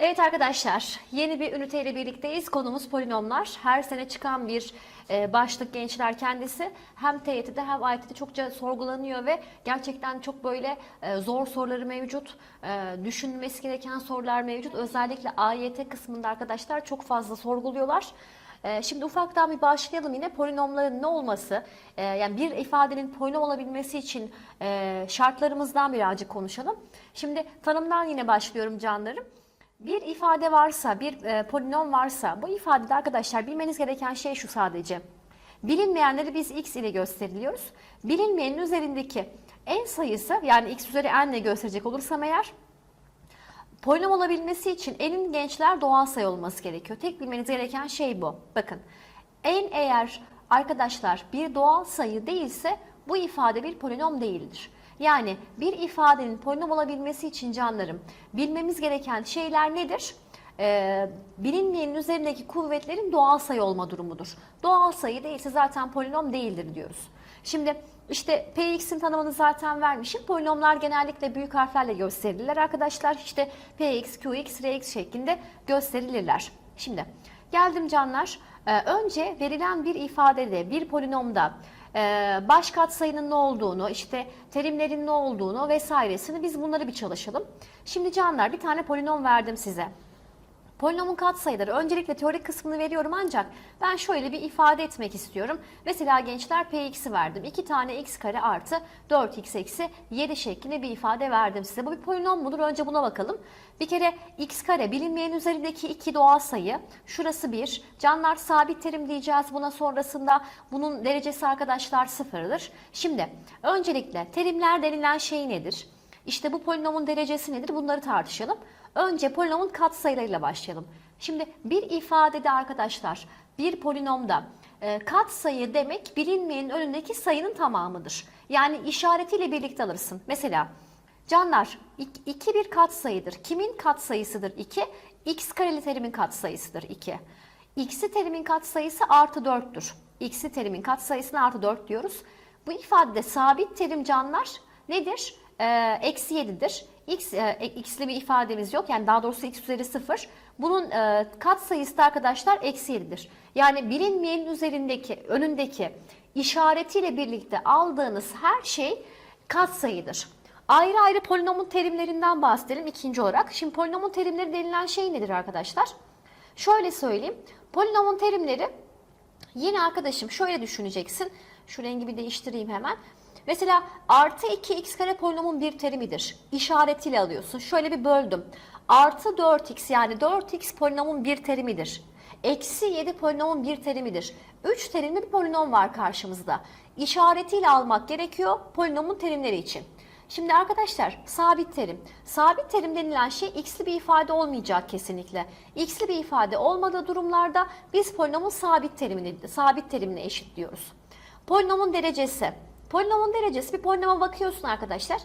Evet arkadaşlar, yeni bir üniteyle birlikteyiz. Konumuz polinomlar. Her sene çıkan bir e, başlık gençler kendisi. Hem TYT'de hem AYT'de çokça sorgulanıyor ve gerçekten çok böyle e, zor soruları mevcut. E, düşünülmesi gereken sorular mevcut. Özellikle AYT kısmında arkadaşlar çok fazla sorguluyorlar. Şimdi ufaktan bir başlayalım yine polinomların ne olması, yani bir ifadenin polinom olabilmesi için şartlarımızdan birazcık konuşalım. Şimdi tanımdan yine başlıyorum canlarım. Bir ifade varsa, bir e, polinom varsa bu ifadede arkadaşlar bilmeniz gereken şey şu sadece. Bilinmeyenleri biz x ile gösteriliyoruz. Bilinmeyenin üzerindeki en sayısı yani x üzeri n ile gösterecek olursam eğer polinom olabilmesi için n'in gençler doğal sayı olması gerekiyor. Tek bilmeniz gereken şey bu. Bakın n eğer arkadaşlar bir doğal sayı değilse bu ifade bir polinom değildir. Yani bir ifadenin polinom olabilmesi için canlarım bilmemiz gereken şeyler nedir? Ee, bilinmeyenin üzerindeki kuvvetlerin doğal sayı olma durumudur. Doğal sayı değilse zaten polinom değildir diyoruz. Şimdi işte Px'in tanımını zaten vermişim. Polinomlar genellikle büyük harflerle gösterilirler arkadaşlar. İşte Px, Qx, Rx şeklinde gösterilirler. Şimdi geldim canlar. Ee, önce verilen bir ifadede, bir polinomda baş katsayının ne olduğunu, işte terimlerin ne olduğunu vesairesini biz bunları bir çalışalım. Şimdi canlar bir tane polinom verdim size. Polinomun katsayıları öncelikle teorik kısmını veriyorum ancak ben şöyle bir ifade etmek istiyorum. Mesela gençler px'i verdim. 2 tane x kare artı 4x eksi 7 şeklinde bir ifade verdim size. Bu bir polinom mudur? Önce buna bakalım. Bir kere x kare bilinmeyen üzerindeki iki doğal sayı. Şurası 1. Canlar sabit terim diyeceğiz buna sonrasında. Bunun derecesi arkadaşlar sıfırdır. Şimdi öncelikle terimler denilen şey nedir? İşte bu polinomun derecesi nedir? Bunları tartışalım. Önce polinomun katsayılarıyla başlayalım. Şimdi bir ifadede arkadaşlar bir polinomda e, katsayı demek bilinmeyenin önündeki sayının tamamıdır. Yani işaretiyle birlikte alırsın. Mesela canlar 2 bir katsayıdır. Kimin katsayısıdır 2? x kareli terimin katsayısıdır 2. x'i terimin katsayısı artı 4'tür. x'i terimin katsayısına artı 4 diyoruz. Bu ifadede sabit terim canlar nedir? Ee, eksi 7'dir. X, e, x'li bir ifademiz yok. Yani daha doğrusu x üzeri 0. Bunun e, kat sayısı da arkadaşlar eksi 7'dir. Yani bilinmeyenin üzerindeki, önündeki işaretiyle birlikte aldığınız her şey kat sayıdır. Ayrı ayrı polinomun terimlerinden bahsedelim ikinci olarak. Şimdi polinomun terimleri denilen şey nedir arkadaşlar? Şöyle söyleyeyim. Polinomun terimleri yine arkadaşım şöyle düşüneceksin. Şu rengi bir değiştireyim hemen. Mesela artı 2x kare polinomun bir terimidir. İşaretiyle alıyorsun. Şöyle bir böldüm. Artı 4x yani 4x polinomun bir terimidir. Eksi 7 polinomun bir terimidir. 3 terimli bir polinom var karşımızda. İşaretiyle almak gerekiyor polinomun terimleri için. Şimdi arkadaşlar sabit terim. Sabit terim denilen şey x'li bir ifade olmayacak kesinlikle. X'li bir ifade olmadığı durumlarda biz polinomun sabit terimini sabit terimine eşitliyoruz. Polinomun derecesi. Polinomun derecesi bir polinoma bakıyorsun arkadaşlar.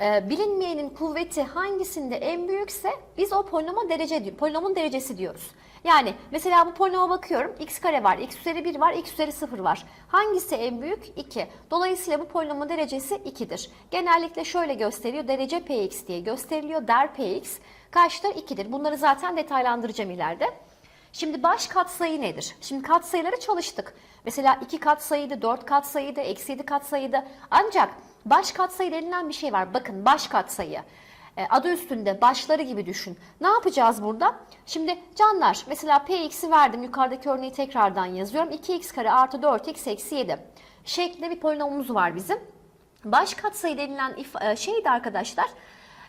Ee, bilinmeyenin kuvveti hangisinde en büyükse biz o polinoma derece polinomun derecesi diyoruz. Yani mesela bu polinoma bakıyorum. x kare var, x üzeri 1 var, x üzeri 0 var. Hangisi en büyük? 2. Dolayısıyla bu polinomun derecesi 2'dir. Genellikle şöyle gösteriyor. Derece px diye gösteriliyor. Der px kaçtır? 2'dir. Bunları zaten detaylandıracağım ileride. Şimdi baş katsayı nedir? Şimdi katsayıları çalıştık. Mesela 2 katsayıydı, 4 katsayıydı, eksi 7 katsayıydı. Ancak baş katsayı denilen bir şey var. Bakın baş katsayı. E, adı üstünde başları gibi düşün. Ne yapacağız burada? Şimdi canlar mesela px'i verdim. Yukarıdaki örneği tekrardan yazıyorum. 2x kare artı 4x eksi 7 şeklinde bir polinomumuz var bizim. Baş katsayı denilen if- şey de arkadaşlar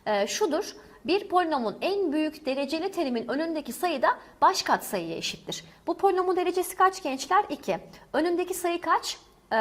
e, şudur. Bir polinomun en büyük dereceli terimin önündeki sayı da baş katsayıya eşittir. Bu polinomun derecesi kaç gençler? 2. Önündeki sayı kaç? Ee,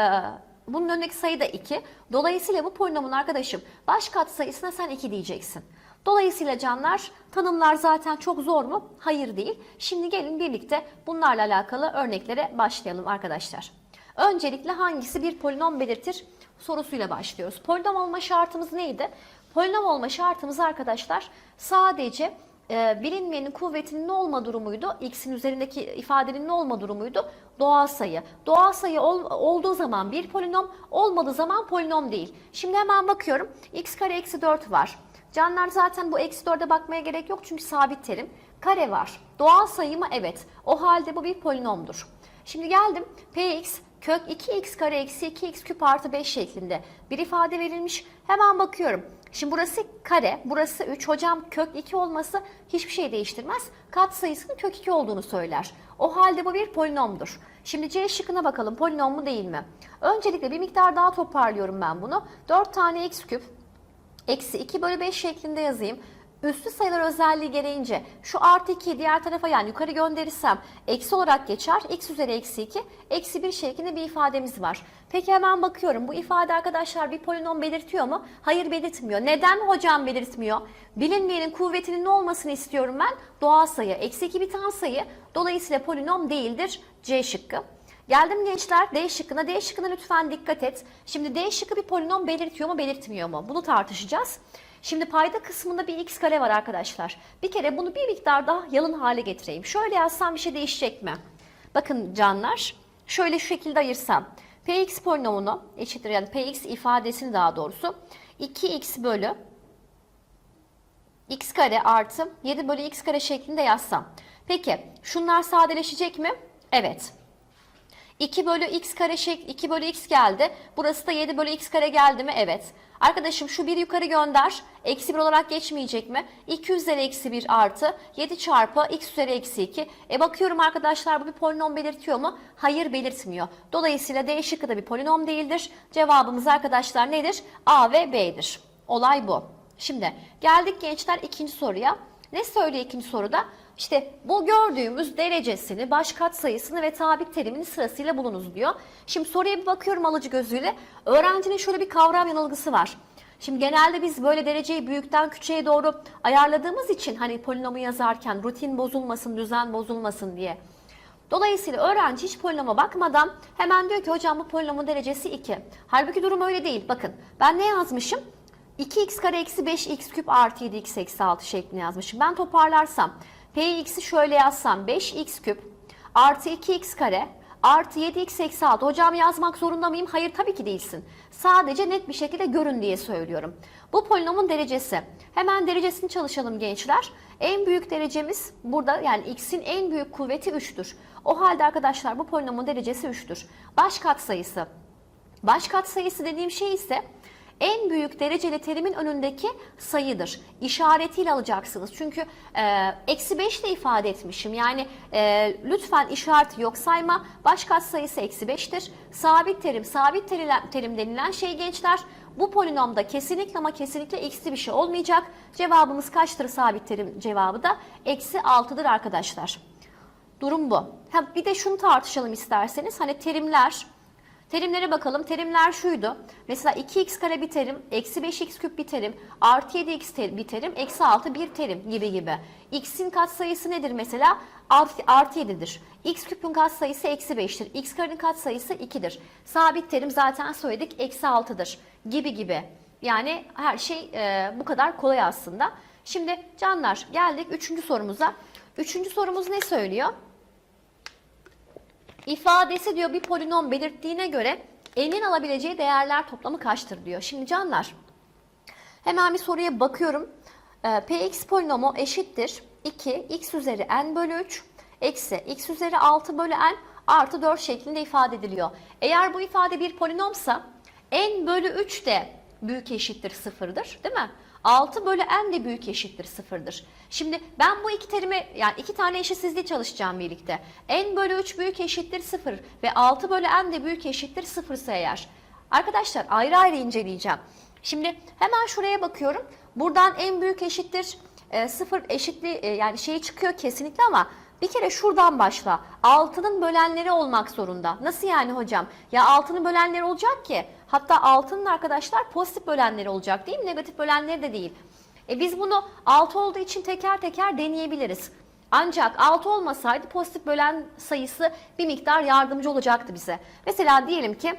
bunun önündeki sayı da 2. Dolayısıyla bu polinomun arkadaşım baş katsayısına sen 2 diyeceksin. Dolayısıyla canlar tanımlar zaten çok zor mu? Hayır değil. Şimdi gelin birlikte bunlarla alakalı örneklere başlayalım arkadaşlar. Öncelikle hangisi bir polinom belirtir sorusuyla başlıyoruz. Polinom olma şartımız neydi? Polinom olma şartımız arkadaşlar sadece e, bilinmeyenin kuvvetinin ne olma durumuydu? X'in üzerindeki ifadenin ne olma durumuydu? Doğal sayı. Doğal sayı ol, olduğu zaman bir polinom, olmadığı zaman polinom değil. Şimdi hemen bakıyorum. X kare eksi 4 var. Canlar zaten bu eksi 4'e bakmaya gerek yok çünkü sabit terim. Kare var. Doğal sayı mı? Evet. O halde bu bir polinomdur. Şimdi geldim. Px kök 2x kare eksi 2x küp artı 5 şeklinde bir ifade verilmiş. Hemen bakıyorum. Şimdi burası kare, burası 3. Hocam kök 2 olması hiçbir şey değiştirmez. Kat sayısının kök 2 olduğunu söyler. O halde bu bir polinomdur. Şimdi C şıkkına bakalım polinom mu değil mi? Öncelikle bir miktar daha toparlıyorum ben bunu. 4 tane x küp eksi 2 bölü 5 şeklinde yazayım. Üstü sayılar özelliği gereğince şu artı 2'yi diğer tarafa yani yukarı gönderirsem eksi olarak geçer. x üzeri eksi 2 eksi 1 şeklinde bir ifademiz var. Peki hemen bakıyorum bu ifade arkadaşlar bir polinom belirtiyor mu? Hayır belirtmiyor. Neden hocam belirtmiyor? Bilinmeyenin kuvvetinin ne olmasını istiyorum ben? Doğal sayı. Eksi 2 bir tam sayı. Dolayısıyla polinom değildir. C şıkkı. Geldim gençler D şıkkına. D şıkkına lütfen dikkat et. Şimdi D şıkkı bir polinom belirtiyor mu belirtmiyor mu? Bunu tartışacağız. Şimdi payda kısmında bir x kare var arkadaşlar. Bir kere bunu bir miktar daha yalın hale getireyim. Şöyle yazsam bir şey değişecek mi? Bakın canlar şöyle şu şekilde ayırsam. Px polinomunu eşittir yani Px ifadesini daha doğrusu 2x bölü x kare artı 7 bölü x kare şeklinde yazsam. Peki şunlar sadeleşecek mi? Evet. 2 bölü x kare şek 2 bölü x geldi. Burası da 7 bölü x kare geldi mi? Evet. Arkadaşım şu bir yukarı gönder. Eksi 1 olarak geçmeyecek mi? 2 üzeri eksi 1 artı 7 çarpı x üzeri eksi 2. E bakıyorum arkadaşlar bu bir polinom belirtiyor mu? Hayır belirtmiyor. Dolayısıyla D şıkkı da bir polinom değildir. Cevabımız arkadaşlar nedir? A ve B'dir. Olay bu. Şimdi geldik gençler ikinci soruya. Ne söylüyor ikinci soruda? İşte bu gördüğümüz derecesini, baş katsayısını ve sabit terimini sırasıyla bulunuz diyor. Şimdi soruya bir bakıyorum alıcı gözüyle. Öğrencinin şöyle bir kavram yanılgısı var. Şimdi genelde biz böyle dereceyi büyükten küçüğe doğru ayarladığımız için hani polinomu yazarken rutin bozulmasın, düzen bozulmasın diye. Dolayısıyla öğrenci hiç polinoma bakmadan hemen diyor ki hocam bu polinomun derecesi 2. Halbuki durum öyle değil. Bakın ben ne yazmışım? 2x kare eksi 5x küp artı 7x eksi 6 şeklinde yazmışım. Ben toparlarsam px'i şöyle yazsam 5x küp artı 2x kare artı 7x eksi 6. Hocam yazmak zorunda mıyım? Hayır tabii ki değilsin. Sadece net bir şekilde görün diye söylüyorum. Bu polinomun derecesi. Hemen derecesini çalışalım gençler. En büyük derecemiz burada yani x'in en büyük kuvveti 3'tür. O halde arkadaşlar bu polinomun derecesi 3'tür. Baş katsayısı. Baş katsayısı dediğim şey ise en büyük dereceli terimin önündeki sayıdır. İşaretiyle alacaksınız. Çünkü e, eksi 5 ile ifade etmişim. Yani e, lütfen işareti yok sayma. Baş katsayısı eksi 5'tir. Sabit terim, sabit terim, terim denilen şey gençler. Bu polinomda kesinlikle ama kesinlikle x'li bir şey olmayacak. Cevabımız kaçtır sabit terim cevabı da? Eksi 6'dır arkadaşlar. Durum bu. Ha, bir de şunu tartışalım isterseniz. Hani terimler, Terimlere bakalım. Terimler şuydu. Mesela 2x kare bir terim, eksi 5x küp bir terim, artı 7x ter- bir terim, eksi 6 bir terim gibi gibi. x'in katsayısı nedir mesela? Artı, artı 7'dir. x küpün katsayısı eksi 5'tir. x karenin katsayısı 2'dir. Sabit terim zaten söyledik eksi 6'dır gibi gibi. Yani her şey e, bu kadar kolay aslında. Şimdi canlar geldik üçüncü sorumuza. Üçüncü sorumuz ne söylüyor? İfadesi diyor bir polinom belirttiğine göre n'in alabileceği değerler toplamı kaçtır diyor. Şimdi canlar hemen bir soruya bakıyorum. Ee, Px polinomu eşittir 2 x üzeri n bölü 3 eksi x üzeri 6 bölü n artı 4 şeklinde ifade ediliyor. Eğer bu ifade bir polinomsa n bölü 3 de büyük eşittir sıfırdır değil mi? 6 bölü n de büyük eşittir sıfırdır. Şimdi ben bu iki terimi yani iki tane eşitsizliği çalışacağım birlikte. n bölü 3 büyük eşittir 0 ve 6 bölü n de büyük eşittir 0 ise eğer. Arkadaşlar ayrı ayrı inceleyeceğim. Şimdi hemen şuraya bakıyorum. Buradan en büyük eşittir e, 0 eşitli e, yani şey çıkıyor kesinlikle ama bir kere şuradan başla. Altının bölenleri olmak zorunda. Nasıl yani hocam? Ya altının bölenleri olacak ki. Hatta altının arkadaşlar pozitif bölenleri olacak değil mi? Negatif bölenleri de değil. E biz bunu 6 olduğu için teker teker deneyebiliriz. Ancak 6 olmasaydı pozitif bölen sayısı bir miktar yardımcı olacaktı bize. Mesela diyelim ki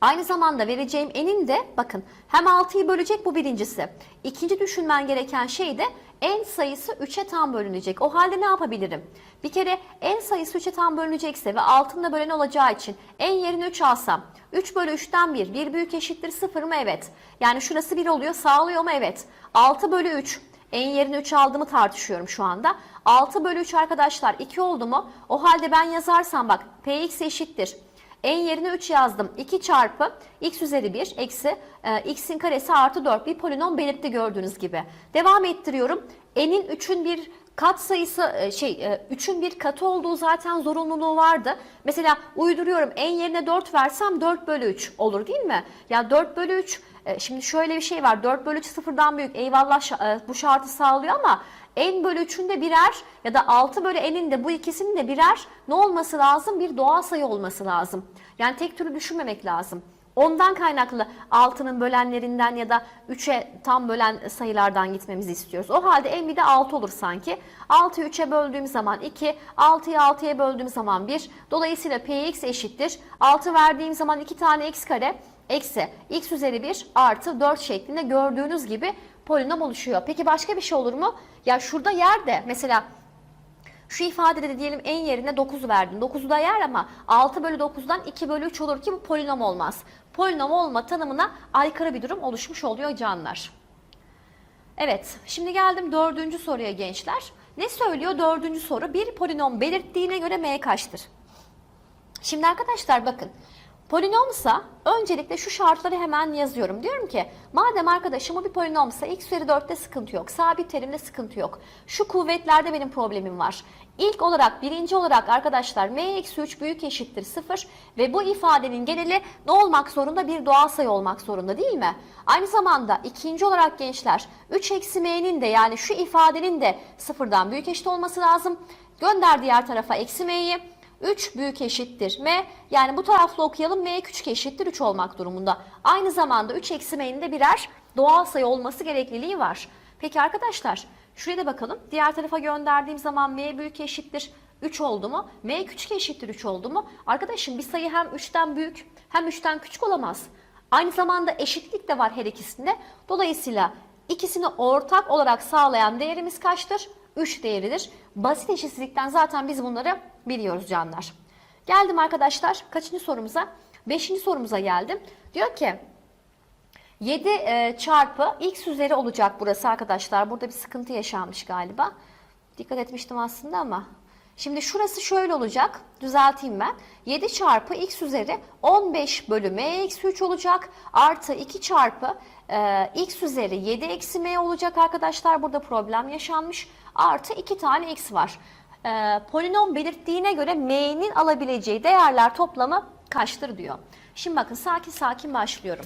Aynı zamanda vereceğim n'in de bakın hem 6'yı bölecek bu birincisi. İkinci düşünmen gereken şey de n sayısı 3'e tam bölünecek. O halde ne yapabilirim? Bir kere en sayısı 3'e tam bölünecekse ve altında bölen olacağı için en yerine 3 alsam 3 bölü 3'ten 1. 1 büyük eşittir 0 mı? Evet. Yani şurası 1 oluyor. Sağlıyor mu? Evet. 6 bölü 3. En yerine 3 aldığımı tartışıyorum şu anda. 6 bölü 3 arkadaşlar 2 oldu mu? O halde ben yazarsam bak px eşittir. En yerine 3 yazdım. 2 çarpı x üzeri 1 eksi e, x'in karesi artı 4 bir polinom belirtti gördüğünüz gibi. Devam ettiriyorum. N'in 3'ün bir kat sayısı e, şey 3'ün bir katı olduğu zaten zorunluluğu vardı. Mesela uyduruyorum en yerine 4 versem 4 bölü 3 olur değil mi? Ya 4 bölü 3 e, şimdi şöyle bir şey var 4 bölü 3 sıfırdan büyük eyvallah e, bu şartı sağlıyor ama n bölü 3'ün de birer ya da 6 bölü n'in de bu ikisinin de birer ne olması lazım? Bir doğal sayı olması lazım. Yani tek türlü düşünmemek lazım. Ondan kaynaklı 6'nın bölenlerinden ya da 3'e tam bölen sayılardan gitmemizi istiyoruz. O halde en bir de 6 olur sanki. 6'yı 3'e böldüğüm zaman 2, 6'yı 6'ya böldüğüm zaman 1. Dolayısıyla px eşittir. 6 verdiğim zaman 2 tane x kare eksi x üzeri 1 artı 4 şeklinde gördüğünüz gibi polinom oluşuyor. Peki başka bir şey olur mu? Ya şurada yerde mesela şu ifadede de diyelim en yerine 9 verdin. 9'u da yer ama 6 bölü 9'dan 2 bölü 3 olur ki bu polinom olmaz. Polinom olma tanımına aykırı bir durum oluşmuş oluyor canlar. Evet şimdi geldim dördüncü soruya gençler. Ne söylüyor dördüncü soru? Bir polinom belirttiğine göre m kaçtır? Şimdi arkadaşlar bakın. Polinomsa öncelikle şu şartları hemen yazıyorum. Diyorum ki madem arkadaşım bir polinomsa x üzeri 4'te sıkıntı yok. Sabit terimde sıkıntı yok. Şu kuvvetlerde benim problemim var. İlk olarak birinci olarak arkadaşlar m eksi 3 büyük eşittir 0 ve bu ifadenin geneli ne olmak zorunda? Bir doğal sayı olmak zorunda değil mi? Aynı zamanda ikinci olarak gençler 3 eksi m'nin de yani şu ifadenin de sıfırdan büyük eşit olması lazım. Gönder diğer tarafa eksi m'yi. 3 büyük eşittir m. Yani bu taraflı okuyalım m küçük eşittir 3 olmak durumunda. Aynı zamanda 3 eksi m'nin de birer doğal sayı olması gerekliliği var. Peki arkadaşlar şuraya da bakalım. Diğer tarafa gönderdiğim zaman m büyük eşittir 3 oldu mu? m küçük eşittir 3 oldu mu? Arkadaşım bir sayı hem 3'ten büyük hem 3'ten küçük olamaz. Aynı zamanda eşitlik de var her ikisinde. Dolayısıyla ikisini ortak olarak sağlayan değerimiz kaçtır? 3 değeridir. Basit eşitsizlikten zaten biz bunları biliyoruz canlar. Geldim arkadaşlar kaçıncı sorumuza? Beşinci sorumuza geldim. Diyor ki 7 e, çarpı x üzeri olacak burası arkadaşlar. Burada bir sıkıntı yaşanmış galiba. Dikkat etmiştim aslında ama. Şimdi şurası şöyle olacak. Düzelteyim ben. 7 çarpı x üzeri 15 bölü m eksi 3 olacak. Artı 2 çarpı e, x üzeri 7 eksi m olacak arkadaşlar. Burada problem yaşanmış. Artı 2 tane x var. E, polinom belirttiğine göre m'nin alabileceği değerler toplamı kaçtır diyor. Şimdi bakın sakin sakin başlıyorum.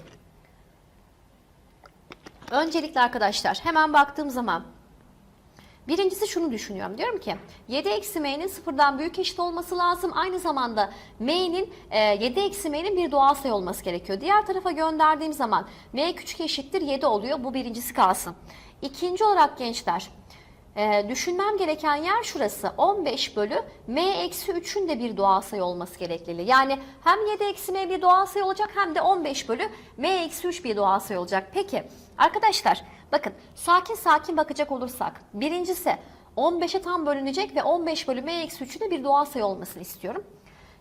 Öncelikle arkadaşlar hemen baktığım zaman Birincisi şunu düşünüyorum. Diyorum ki 7 eksi m'nin sıfırdan büyük eşit olması lazım. Aynı zamanda m'nin e, 7 eksi m'nin bir doğal sayı olması gerekiyor. Diğer tarafa gönderdiğim zaman m küçük eşittir 7 oluyor. Bu birincisi kalsın. İkinci olarak gençler e, düşünmem gereken yer şurası. 15 bölü m eksi 3'ün de bir doğal sayı olması gerekliliği. Yani hem 7 eksi m bir doğal sayı olacak hem de 15 bölü m eksi 3 bir doğal sayı olacak. Peki arkadaşlar bakın sakin sakin bakacak olursak birincisi 15'e tam bölünecek ve 15 bölü m eksi 3'ün de bir doğal sayı olmasını istiyorum.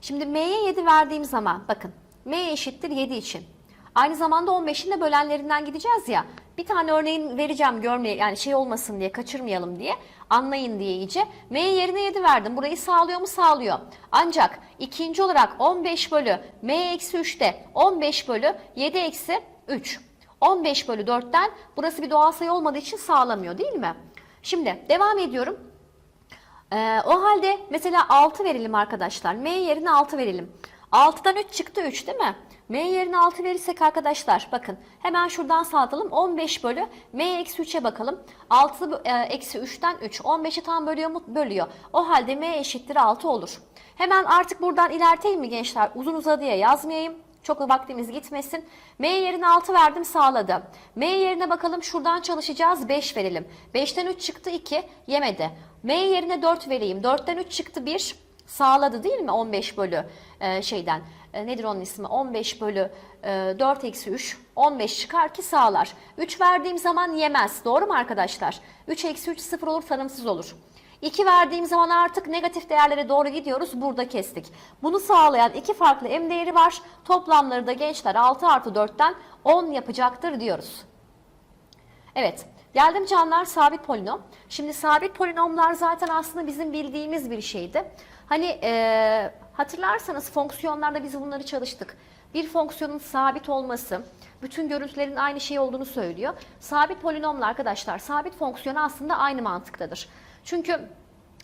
Şimdi m'ye 7 verdiğim zaman bakın m eşittir 7 için. Aynı zamanda 15'in de bölenlerinden gideceğiz ya. Bir tane örneğin vereceğim görmeye yani şey olmasın diye kaçırmayalım diye anlayın diye iyice. M yerine 7 verdim. Burayı sağlıyor mu? Sağlıyor. Ancak ikinci olarak 15 bölü M eksi 3'te 15 bölü 7 eksi 3. 15 bölü 4'ten burası bir doğal sayı olmadığı için sağlamıyor değil mi? Şimdi devam ediyorum. Ee, o halde mesela 6 verelim arkadaşlar. M yerine 6 verelim. 6'dan 3 çıktı 3 değil mi? M yerine 6 verirsek arkadaşlar bakın hemen şuradan sağlayalım. 15 bölü M eksi 3'e bakalım. 6 e, eksi 3'ten 3. 15'i tam bölüyor mu? Bölüyor. O halde M eşittir 6 olur. Hemen artık buradan ilerteyim mi gençler? Uzun uzadıya yazmayayım. Çok vaktimiz gitmesin. M yerine 6 verdim sağladı. M yerine bakalım şuradan çalışacağız 5 verelim. 5'ten 3 çıktı 2 yemedi. M yerine 4 vereyim. 4'ten 3 çıktı 1 sağladı değil mi 15 bölü e, şeyden. E, nedir onun ismi? 15 bölü e, 4 eksi 3. 15 çıkar ki sağlar. 3 verdiğim zaman yemez. Doğru mu arkadaşlar? 3 eksi 3 0 olur tanımsız olur. 2 verdiğim zaman artık negatif değerlere doğru gidiyoruz. Burada kestik. Bunu sağlayan iki farklı m değeri var. Toplamları da gençler 6 artı 4'ten 10 yapacaktır diyoruz. Evet. Geldim canlar sabit polinom. Şimdi sabit polinomlar zaten aslında bizim bildiğimiz bir şeydi. Hani eee, hatırlarsanız fonksiyonlarda biz bunları çalıştık. Bir fonksiyonun sabit olması, bütün görüntülerin aynı şey olduğunu söylüyor. Sabit polinomla arkadaşlar, sabit fonksiyonu aslında aynı mantıktadır. Çünkü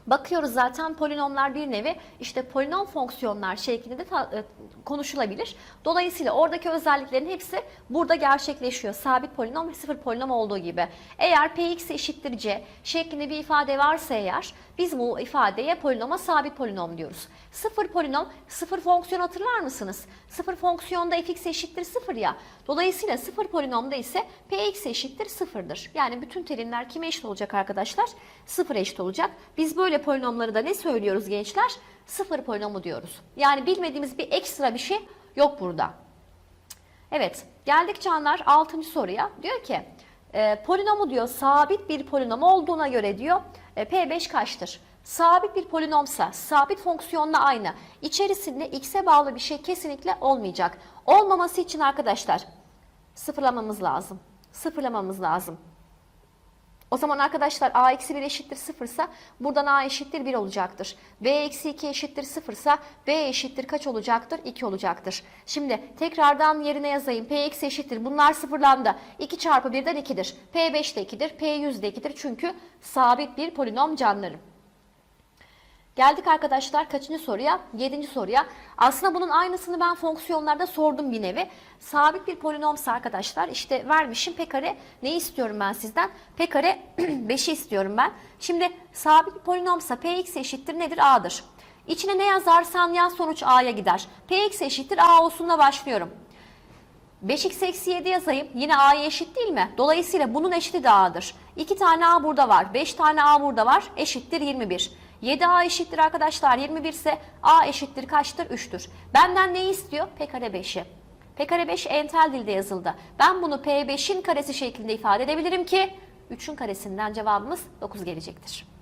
Bakıyoruz zaten polinomlar bir nevi işte polinom fonksiyonlar şeklinde de e, konuşulabilir. Dolayısıyla oradaki özelliklerin hepsi burada gerçekleşiyor. Sabit polinom ve sıfır polinom olduğu gibi. Eğer px eşittir c şeklinde bir ifade varsa eğer biz bu ifadeye polinoma sabit polinom diyoruz. Sıfır polinom, sıfır fonksiyon hatırlar mısınız? Sıfır fonksiyonda fx eşittir sıfır ya. Dolayısıyla sıfır polinomda ise px eşittir sıfırdır. Yani bütün terimler kime eşit olacak arkadaşlar? Sıfır eşit olacak. Biz böyle polinomları da ne söylüyoruz gençler? Sıfır polinomu diyoruz. Yani bilmediğimiz bir ekstra bir şey yok burada. Evet, geldik canlar 6. soruya. Diyor ki, e, polinomu diyor sabit bir polinom olduğuna göre diyor P5 kaçtır? Sabit bir polinomsa, sabit fonksiyonla aynı. İçerisinde x'e bağlı bir şey kesinlikle olmayacak. Olmaması için arkadaşlar sıfırlamamız lazım. Sıfırlamamız lazım. O zaman arkadaşlar a eksi 1 eşittir 0 ise buradan a eşittir 1 olacaktır. b eksi 2 eşittir 0 ise b eşittir kaç olacaktır? 2 olacaktır. Şimdi tekrardan yerine yazayım. p eksi eşittir. Bunlar sıfırlandı. 2 çarpı 1'den 2'dir. p 5 de 2'dir. p 100 de 2'dir. Çünkü sabit bir polinom canlarım. Geldik arkadaşlar kaçıncı soruya? Yedinci soruya. Aslında bunun aynısını ben fonksiyonlarda sordum bir nevi. Sabit bir polinomsa arkadaşlar işte vermişim p kare ne istiyorum ben sizden? p kare 5'i istiyorum ben. Şimdi sabit bir polinomsa px eşittir nedir? a'dır. İçine ne yazarsan yaz sonuç a'ya gider. px eşittir a olsunla başlıyorum. 5x eksi 7 yazayım. Yine a'ya eşit değil mi? Dolayısıyla bunun eşiti de a'dır. 2 tane a burada var. 5 tane a burada var. Eşittir 21. 7a eşittir arkadaşlar 21 ise a eşittir kaçtır? 3'tür. Benden ne istiyor? P kare 5'i. P kare 5 entel dilde yazıldı. Ben bunu P5'in karesi şeklinde ifade edebilirim ki 3'ün karesinden cevabımız 9 gelecektir.